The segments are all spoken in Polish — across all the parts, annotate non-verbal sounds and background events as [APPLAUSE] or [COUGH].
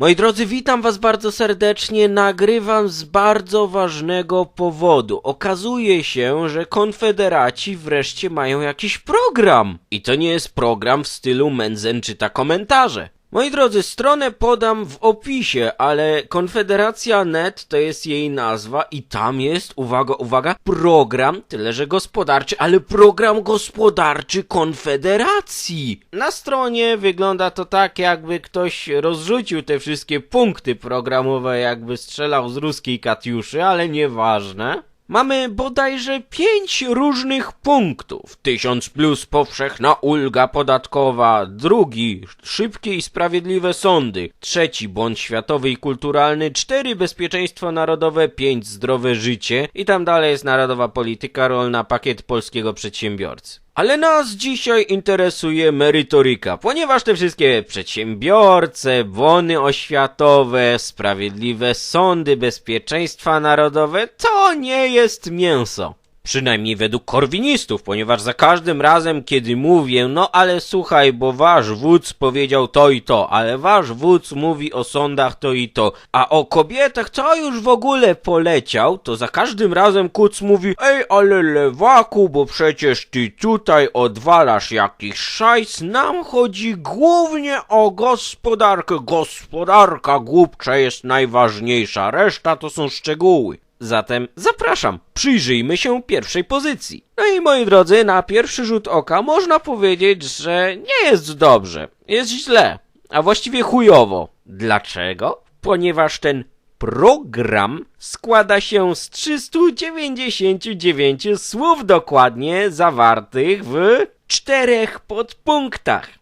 Moi drodzy, witam was bardzo serdecznie. Nagrywam z bardzo ważnego powodu. Okazuje się, że konfederaci wreszcie mają jakiś program. I to nie jest program w stylu Menzen czyta komentarze. Moi drodzy, stronę podam w opisie, ale Konfederacja.net to jest jej nazwa i tam jest, uwaga, uwaga, program, tyle że gospodarczy, ale program gospodarczy Konfederacji. Na stronie wygląda to tak, jakby ktoś rozrzucił te wszystkie punkty programowe, jakby strzelał z ruskiej Katiuszy, ale nieważne. Mamy bodajże pięć różnych punktów. Tysiąc plus powszechna ulga podatkowa. Drugi, szybkie i sprawiedliwe sądy. Trzeci, błąd światowy i kulturalny. Cztery, bezpieczeństwo narodowe. Pięć, zdrowe życie. I tam dalej jest narodowa polityka rolna, pakiet polskiego przedsiębiorcy. Ale nas dzisiaj interesuje merytoryka, ponieważ te wszystkie przedsiębiorce, bony oświatowe, sprawiedliwe sądy, bezpieczeństwa narodowe to nie jest mięso. Przynajmniej według korwinistów, ponieważ za każdym razem, kiedy mówię, no ale słuchaj, bo wasz wódz powiedział to i to, ale wasz wódz mówi o sądach to i to, a o kobietach to już w ogóle poleciał, to za każdym razem Kuc mówi, ej, ale lewaku, bo przecież ty tutaj odwalasz jakiś szajs, nam chodzi głównie o gospodarkę, gospodarka głupcza jest najważniejsza, reszta to są szczegóły. Zatem zapraszam, przyjrzyjmy się pierwszej pozycji. No i moi drodzy, na pierwszy rzut oka można powiedzieć, że nie jest dobrze, jest źle, a właściwie chujowo. Dlaczego? Ponieważ ten program składa się z 399 słów dokładnie zawartych w czterech podpunktach.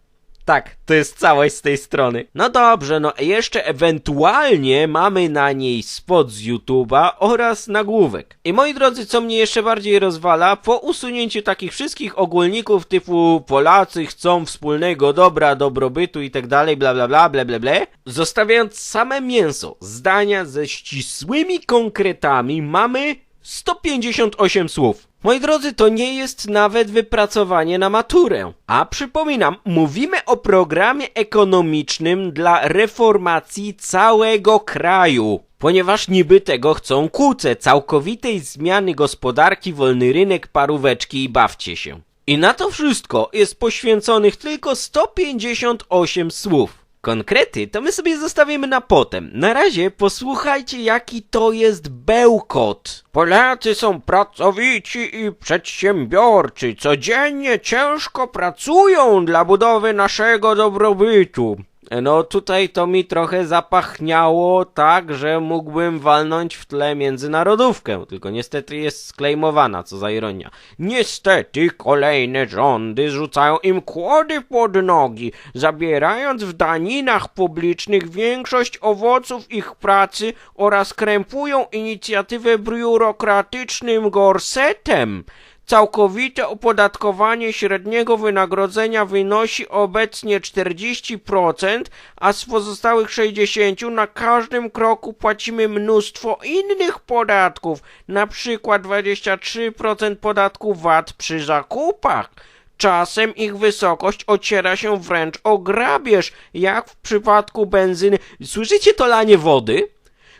Tak, to jest całość z tej strony. No dobrze, no jeszcze ewentualnie mamy na niej spot z YouTube'a oraz nagłówek. I moi drodzy, co mnie jeszcze bardziej rozwala, po usunięciu takich wszystkich ogólników typu Polacy chcą wspólnego dobra, dobrobytu i tak dalej, bla bla bla, bla bla bla, zostawiając same mięso, zdania ze ścisłymi konkretami, mamy 158 słów. Moi drodzy, to nie jest nawet wypracowanie na maturę. A przypominam, mówimy o programie ekonomicznym dla reformacji całego kraju. Ponieważ niby tego chcą kłóce, całkowitej zmiany gospodarki, wolny rynek, paróweczki i bawcie się. I na to wszystko jest poświęconych tylko 158 słów. Konkrety to my sobie zostawimy na potem. Na razie posłuchajcie jaki to jest bełkot. Polacy są pracowici i przedsiębiorczy. Codziennie ciężko pracują dla budowy naszego dobrobytu. No tutaj to mi trochę zapachniało tak, że mógłbym walnąć w tle międzynarodówkę, tylko niestety jest sklejmowana, co za ironia. Niestety kolejne rządy rzucają im kłody pod nogi, zabierając w daninach publicznych większość owoców ich pracy oraz krępują inicjatywę biurokratycznym gorsetem. Całkowite opodatkowanie średniego wynagrodzenia wynosi obecnie 40%, a z pozostałych 60% na każdym kroku płacimy mnóstwo innych podatków, na przykład 23% podatku VAT przy zakupach. Czasem ich wysokość ociera się wręcz o grabież, jak w przypadku benzyny. Słyszycie to lanie wody?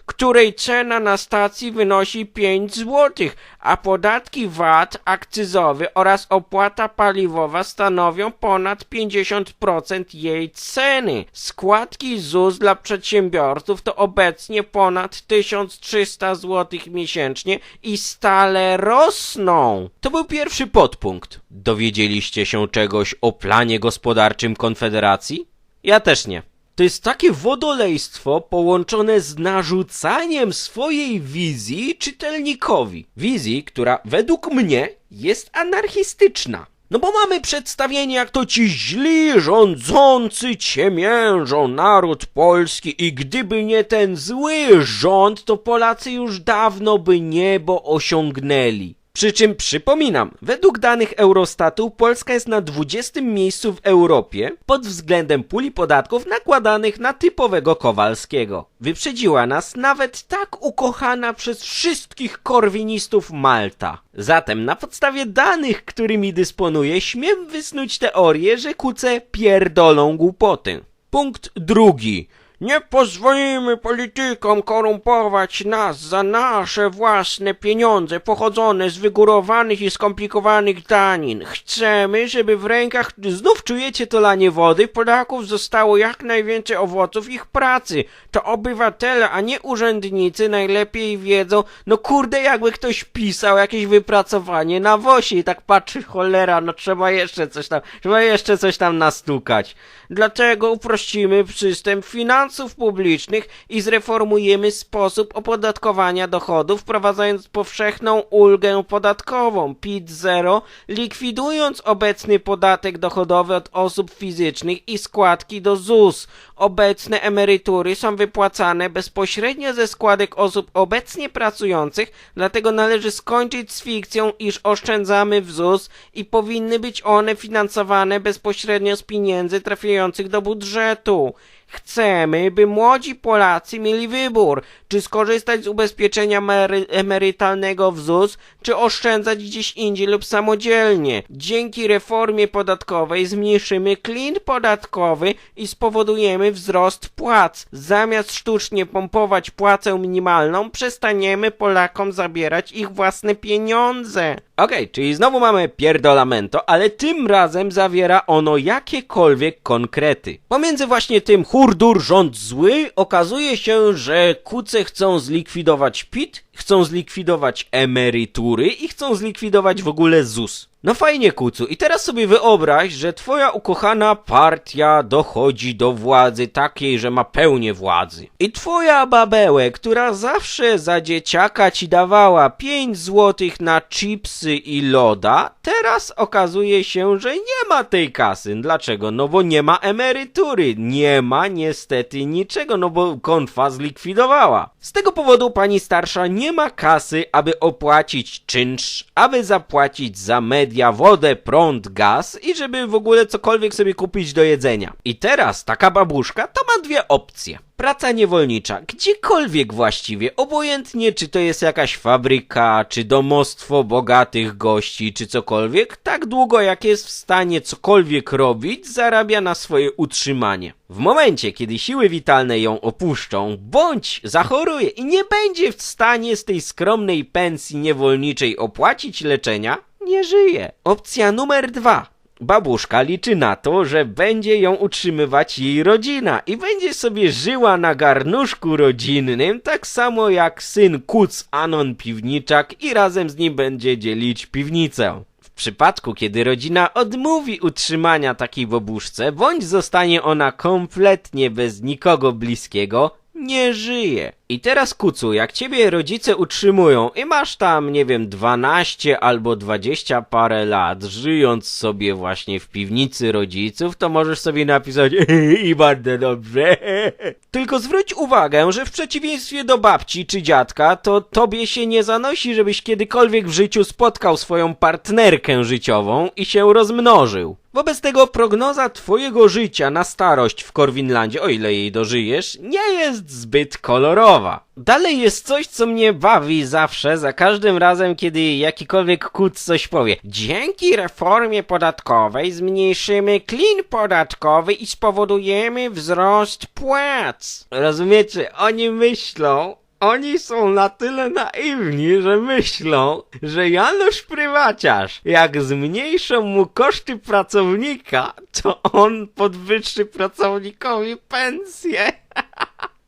Której cena na stacji wynosi 5 zł, a podatki VAT akcyzowy oraz opłata paliwowa stanowią ponad 50% jej ceny. Składki ZUS dla przedsiębiorców to obecnie ponad 1300 zł miesięcznie i stale rosną. To był pierwszy podpunkt. Dowiedzieliście się czegoś o planie gospodarczym Konfederacji? Ja też nie. To jest takie wodolejstwo połączone z narzucaniem swojej wizji czytelnikowi. Wizji, która według mnie jest anarchistyczna. No bo mamy przedstawienie, jak to ci źli rządzący ciemiężą naród polski i gdyby nie ten zły rząd, to Polacy już dawno by niebo osiągnęli. Przy czym przypominam, według danych Eurostatu Polska jest na 20 miejscu w Europie pod względem puli podatków nakładanych na typowego Kowalskiego. Wyprzedziła nas nawet tak ukochana przez wszystkich korwinistów Malta. Zatem na podstawie danych, którymi dysponuję, śmiem wysnuć teorię, że kuce pierdolą głupoty. Punkt drugi. Nie pozwolimy politykom korumpować nas za nasze własne pieniądze pochodzone z wygórowanych i skomplikowanych danin. Chcemy, żeby w rękach, znów czujecie to lanie wody, Polaków zostało jak najwięcej owoców ich pracy. To obywatele, a nie urzędnicy najlepiej wiedzą, no kurde, jakby ktoś pisał jakieś wypracowanie na wosie i tak patrzy, cholera, no trzeba jeszcze coś tam, trzeba jeszcze coś tam nastukać. Dlatego uprościmy system finansów publicznych i zreformujemy sposób opodatkowania dochodów, wprowadzając powszechną ulgę podatkową PIT-0, likwidując obecny podatek dochodowy od osób fizycznych i składki do ZUS. Obecne emerytury są wypłacane bezpośrednio ze składek osób obecnie pracujących, dlatego należy skończyć z fikcją, iż oszczędzamy w ZUS i powinny być one finansowane bezpośrednio z pieniędzy trafiających do budżetu. Chcemy, by młodzi Polacy mieli wybór, czy skorzystać z ubezpieczenia emery- emerytalnego w ZUS, czy oszczędzać gdzieś indziej lub samodzielnie. Dzięki reformie podatkowej zmniejszymy klin podatkowy i spowodujemy wzrost płac. Zamiast sztucznie pompować płacę minimalną, przestaniemy Polakom zabierać ich własne pieniądze. Okej, czyli znowu mamy pierdolamento, ale tym razem zawiera ono jakiekolwiek konkrety. Pomiędzy właśnie tym hurdur rząd zły okazuje się, że kuce chcą zlikwidować PIT, chcą zlikwidować emerytury i chcą zlikwidować w ogóle ZUS. No fajnie, kucu. I teraz sobie wyobraź, że twoja ukochana partia dochodzi do władzy takiej, że ma pełnię władzy. I twoja babełę, która zawsze za dzieciaka ci dawała 5 złotych na chipsy i loda, teraz okazuje się, że nie ma tej kasy. Dlaczego? No bo nie ma emerytury. Nie ma niestety niczego, no bo konfa zlikwidowała. Z tego powodu pani starsza nie ma kasy, aby opłacić czynsz, aby zapłacić za media, wodę, prąd, gaz i żeby w ogóle cokolwiek sobie kupić do jedzenia. I teraz taka babuszka to ma dwie opcje. Praca niewolnicza, gdziekolwiek właściwie, obojętnie czy to jest jakaś fabryka, czy domostwo bogatych gości, czy cokolwiek, tak długo jak jest w stanie cokolwiek robić, zarabia na swoje utrzymanie. W momencie, kiedy siły witalne ją opuszczą, bądź zachoruje i nie będzie w stanie z tej skromnej pensji niewolniczej opłacić leczenia, nie żyje. Opcja numer dwa. Babuszka liczy na to, że będzie ją utrzymywać jej rodzina i będzie sobie żyła na garnuszku rodzinnym, tak samo jak syn Kuc Anon Piwniczak i razem z nim będzie dzielić piwnicę. W przypadku, kiedy rodzina odmówi utrzymania takiej babuszce, bądź zostanie ona kompletnie bez nikogo bliskiego, nie żyje. I teraz kucu, jak ciebie rodzice utrzymują i masz tam, nie wiem, 12 albo 20 parę lat, żyjąc sobie właśnie w piwnicy rodziców, to możesz sobie napisać [LAUGHS] i bardzo dobrze. [LAUGHS] Tylko zwróć uwagę, że w przeciwieństwie do babci czy dziadka, to tobie się nie zanosi, żebyś kiedykolwiek w życiu spotkał swoją partnerkę życiową i się rozmnożył. Wobec tego prognoza twojego życia na starość w Korwinlandzie, o ile jej dożyjesz, nie jest zbyt kolorowa. Dalej jest coś, co mnie bawi zawsze, za każdym razem, kiedy jakikolwiek kuc coś powie. Dzięki reformie podatkowej zmniejszymy klin podatkowy i spowodujemy wzrost płac. Rozumiecie? Oni myślą, oni są na tyle naiwni, że myślą, że Janusz Prywaciarz, jak zmniejszą mu koszty pracownika, to on podwyższy pracownikowi pensję. [LAUGHS]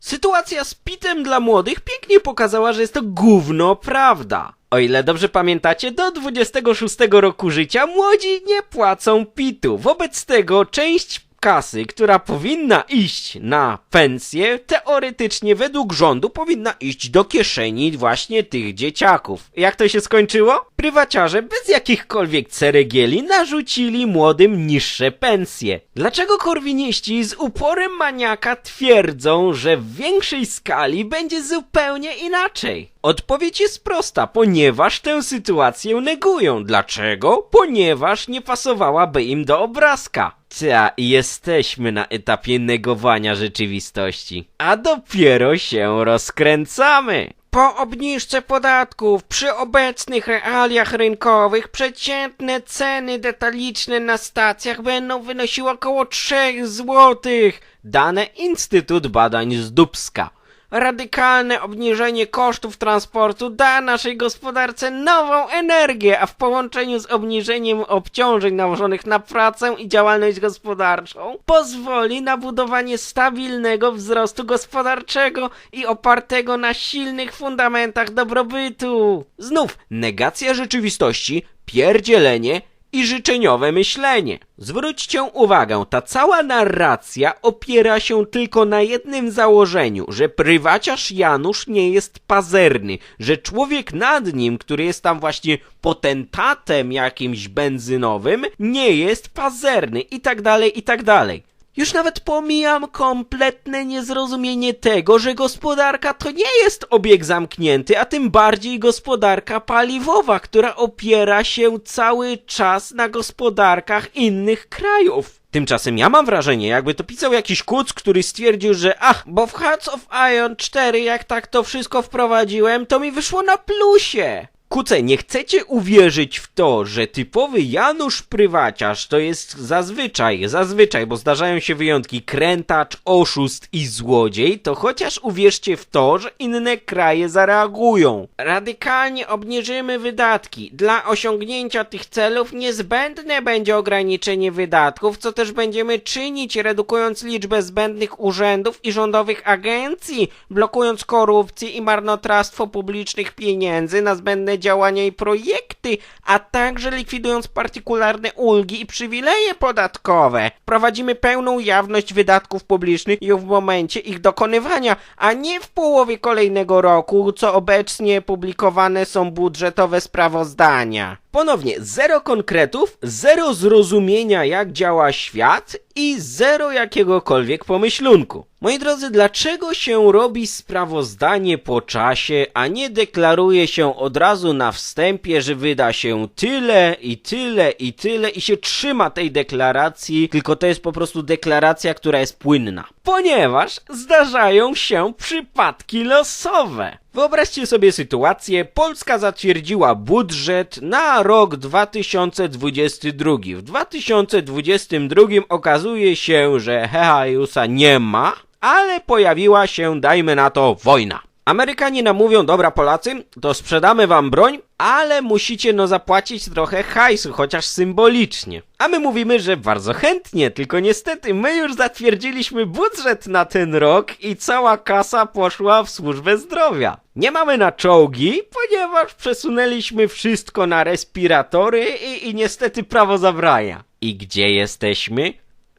Sytuacja z pitem dla młodych pięknie pokazała, że jest to gówno prawda. O ile dobrze pamiętacie, do 26 roku życia młodzi nie płacą pitu. Wobec tego część kasy, która powinna iść na pensję, teoretycznie według rządu powinna iść do kieszeni właśnie tych dzieciaków. Jak to się skończyło? Prywaciarze bez jakichkolwiek ceregieli narzucili młodym niższe pensje. Dlaczego korwiniści z uporem maniaka twierdzą, że w większej skali będzie zupełnie inaczej? Odpowiedź jest prosta, ponieważ tę sytuację negują. Dlaczego? Ponieważ nie pasowałaby im do obrazka. Ta, jesteśmy na etapie negowania rzeczywistości. A dopiero się rozkręcamy. Po obniżce podatków przy obecnych realiach rynkowych przeciętne ceny detaliczne na stacjach będą wynosiły około 3 złotych. Dane Instytut Badań z Dubska. Radykalne obniżenie kosztów transportu da naszej gospodarce nową energię, a w połączeniu z obniżeniem obciążeń nałożonych na pracę i działalność gospodarczą pozwoli na budowanie stabilnego wzrostu gospodarczego i opartego na silnych fundamentach dobrobytu. Znów negacja rzeczywistości, pierdzielenie i życzeniowe myślenie. Zwróćcie uwagę, ta cała narracja opiera się tylko na jednym założeniu, że prywaciarz Janusz nie jest pazerny, że człowiek nad nim, który jest tam właśnie potentatem jakimś benzynowym, nie jest pazerny i tak dalej, i tak dalej. Już nawet pomijam kompletne niezrozumienie tego, że gospodarka to nie jest obieg zamknięty, a tym bardziej gospodarka paliwowa, która opiera się cały czas na gospodarkach innych krajów. Tymczasem ja mam wrażenie, jakby to pisał jakiś kuc, który stwierdził, że ach, bo w Hearts of Iron 4 jak tak to wszystko wprowadziłem, to mi wyszło na plusie. Kuce, nie chcecie uwierzyć w to, że typowy Janusz Prywaciarz to jest zazwyczaj, zazwyczaj, bo zdarzają się wyjątki, krętacz, oszust i złodziej, to chociaż uwierzcie w to, że inne kraje zareagują. Radykalnie obniżymy wydatki. Dla osiągnięcia tych celów niezbędne będzie ograniczenie wydatków, co też będziemy czynić, redukując liczbę zbędnych urzędów i rządowych agencji, blokując korupcję i marnotrawstwo publicznych pieniędzy na zbędne działania i projekty, a także likwidując partykularne ulgi i przywileje podatkowe. Prowadzimy pełną jawność wydatków publicznych już w momencie ich dokonywania, a nie w połowie kolejnego roku, co obecnie publikowane są budżetowe sprawozdania. Ponownie, zero konkretów, zero zrozumienia jak działa świat i zero jakiegokolwiek pomyślunku. Moi drodzy, dlaczego się robi sprawozdanie po czasie, a nie deklaruje się od razu na wstępie, że wyda się tyle i tyle i tyle i się trzyma tej deklaracji, tylko to jest po prostu deklaracja, która jest płynna. Ponieważ zdarzają się przypadki losowe. Wyobraźcie sobie sytuację, Polska zatwierdziła budżet na rok 2022. W 2022 okazuje się, że Hehajusa nie ma, ale pojawiła się, dajmy na to, wojna. Amerykanie nam mówią, dobra Polacy, to sprzedamy wam broń, ale musicie no zapłacić trochę hajsu, chociaż symbolicznie. A my mówimy, że bardzo chętnie, tylko niestety my już zatwierdziliśmy budżet na ten rok i cała kasa poszła w służbę zdrowia. Nie mamy na czołgi, ponieważ przesunęliśmy wszystko na respiratory i, i niestety prawo zabrania. I gdzie jesteśmy?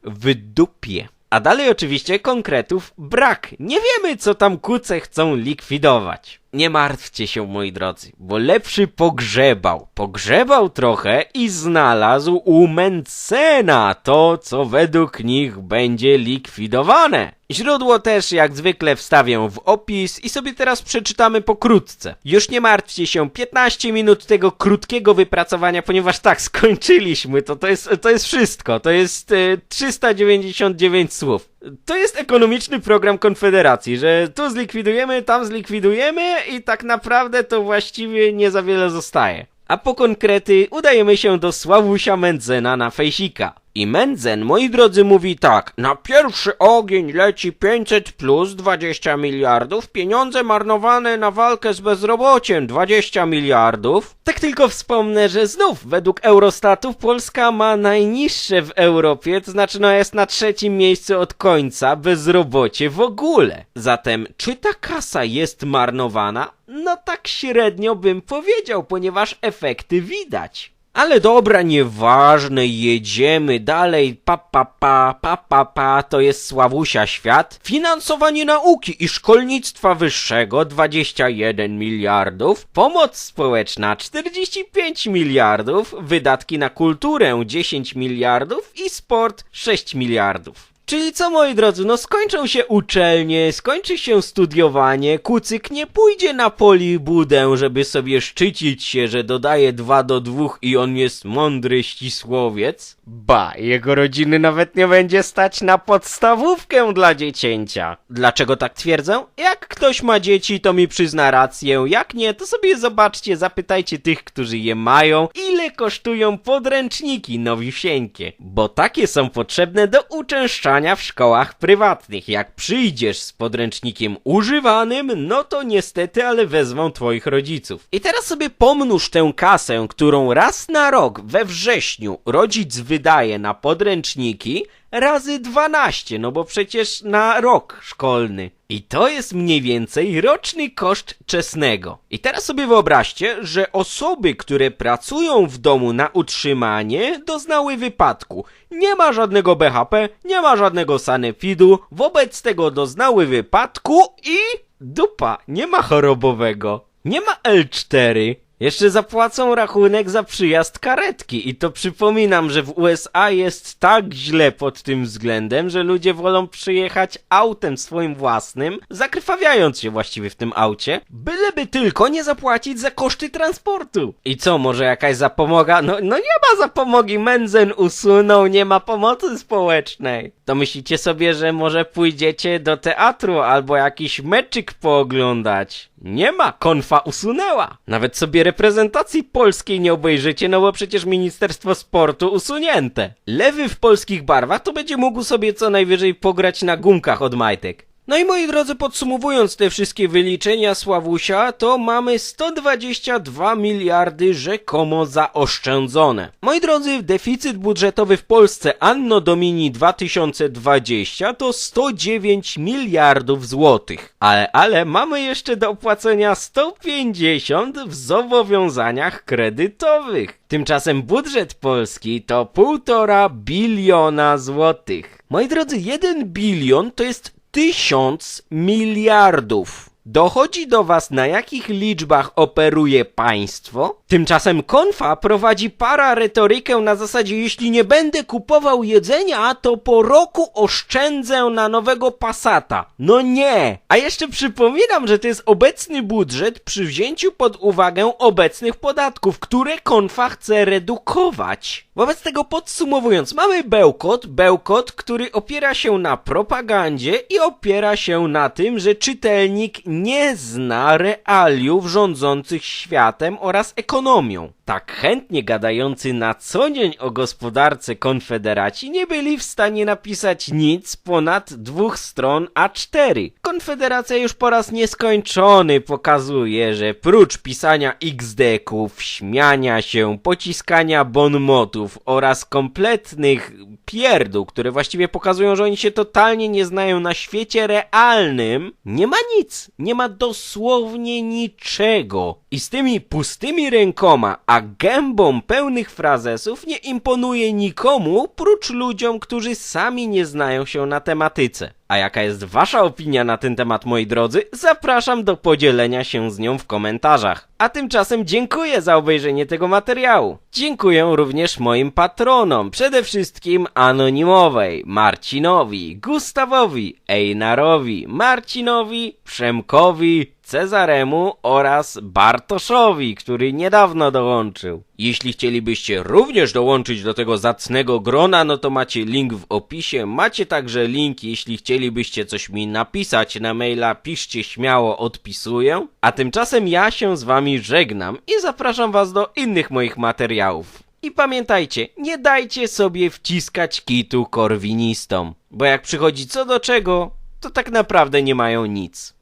W dupie. A dalej oczywiście konkretów brak. Nie wiemy, co tam kuce chcą likwidować. Nie martwcie się, moi drodzy, bo lepszy pogrzebał. Pogrzebał trochę i znalazł u Mencena to, co według nich będzie likwidowane. Źródło też jak zwykle wstawię w opis i sobie teraz przeczytamy pokrótce. Już nie martwcie się, 15 minut tego krótkiego wypracowania, ponieważ tak, [LAUGHS] skończyliśmy to, to jest, to jest wszystko, to jest e, 399 słów. To jest ekonomiczny program Konfederacji, że tu zlikwidujemy, tam zlikwidujemy i tak naprawdę to właściwie nie za wiele zostaje. A po konkrety udajemy się do Sławusia Mendzena na fejsika. I Mendzen, moi drodzy, mówi tak. Na pierwszy ogień leci 500 plus 20 miliardów, pieniądze marnowane na walkę z bezrobociem 20 miliardów. Tak tylko wspomnę, że znów według Eurostatów Polska ma najniższe w Europie, to znaczy no jest na trzecim miejscu od końca bezrobocie w ogóle. Zatem czy ta kasa jest marnowana? No tak średnio bym powiedział, ponieważ efekty widać. Ale dobra, nieważne, jedziemy dalej, pa pa pa, pa pa pa, to jest Sławusia Świat. Finansowanie nauki i szkolnictwa wyższego 21 miliardów, pomoc społeczna 45 miliardów, wydatki na kulturę 10 miliardów i sport 6 miliardów. Czyli co moi drodzy, no skończą się uczelnie, skończy się studiowanie, kucyk nie pójdzie na polibudę, żeby sobie szczycić się, że dodaje 2 do 2 i on jest mądry ścisłowiec, Ba, jego rodziny nawet nie będzie stać na podstawówkę dla dziecięcia. Dlaczego tak twierdzę? Jak ktoś ma dzieci, to mi przyzna rację. Jak nie, to sobie zobaczcie, zapytajcie tych, którzy je mają, ile kosztują podręczniki nowisieńkie. Bo takie są potrzebne do uczęszczania w szkołach prywatnych. Jak przyjdziesz z podręcznikiem używanym, no to niestety, ale wezmą twoich rodziców. I teraz sobie pomnóż tę kasę, którą raz na rok we wrześniu rodzic wydaje na podręczniki, razy 12, no bo przecież na rok szkolny. I to jest mniej więcej roczny koszt czesnego. I teraz sobie wyobraźcie, że osoby, które pracują w domu na utrzymanie, doznały wypadku. Nie ma żadnego BHP, nie ma żadnego sanepidu, wobec tego doznały wypadku i dupa, nie ma chorobowego. Nie ma L4. Jeszcze zapłacą rachunek za przyjazd karetki i to przypominam, że w USA jest tak źle pod tym względem, że ludzie wolą przyjechać autem swoim własnym, zakrwawiając się właściwie w tym aucie, byleby tylko nie zapłacić za koszty transportu. I co, może jakaś zapomoga? No, no nie ma zapomogi, Menzen usunął, nie ma pomocy społecznej. To myślicie sobie, że może pójdziecie do teatru albo jakiś meczyk pooglądać? Nie ma, konfa usunęła. Nawet sobie reprezentacji polskiej nie obejrzycie, no bo przecież Ministerstwo Sportu usunięte. Lewy w polskich barwach to będzie mógł sobie co najwyżej pograć na gumkach od majtek. No i moi drodzy, podsumowując te wszystkie wyliczenia Sławusia, to mamy 122 miliardy rzekomo zaoszczędzone. Moi drodzy, deficyt budżetowy w Polsce Anno Domini 2020 to 109 miliardów złotych. Ale, ale mamy jeszcze do opłacenia 150 w zobowiązaniach kredytowych. Tymczasem budżet polski to 1,5 biliona złotych. Moi drodzy, 1 bilion to jest tysiąc miliardów. Dochodzi do was, na jakich liczbach operuje państwo? Tymczasem konfa prowadzi para retorykę na zasadzie, jeśli nie będę kupował jedzenia, to po roku oszczędzę na nowego Passata. No nie! A jeszcze przypominam, że to jest obecny budżet przy wzięciu pod uwagę obecnych podatków, które konfa chce redukować. Wobec tego podsumowując, mamy bełkot, bełkot, który opiera się na propagandzie i opiera się na tym, że czytelnik nie zna realiów rządzących światem oraz ekonomią. Tak chętnie gadający na co dzień o gospodarce konfederaci nie byli w stanie napisać nic ponad dwóch stron A4. Konfederacja już po raz nieskończony pokazuje, że prócz pisania XD-ków, śmiania się, pociskania bonmotów oraz kompletnych pierdół, które właściwie pokazują, że oni się totalnie nie znają na świecie realnym, nie ma nic, nie ma dosłownie niczego. I z tymi pustymi rękoma, a gębą pełnych frazesów nie imponuje nikomu, prócz ludziom, którzy sami nie znają się na tematyce. A jaka jest wasza opinia na ten temat, moi drodzy? Zapraszam do podzielenia się z nią w komentarzach. A tymczasem dziękuję za obejrzenie tego materiału. Dziękuję również moim patronom, przede wszystkim Anonimowej, Marcinowi, Gustawowi, Einarowi, Marcinowi, Przemkowi, Cezaremu oraz Bartoszowi, który niedawno dołączył. Jeśli chcielibyście również dołączyć do tego zacnego grona, no to macie link w opisie. Macie także link, jeśli chcielibyście coś mi napisać na maila, piszcie śmiało, odpisuję. A tymczasem ja się z wami żegnam i zapraszam was do innych moich materiałów. I pamiętajcie, nie dajcie sobie wciskać kitu korwinistom, bo jak przychodzi co do czego, to tak naprawdę nie mają nic.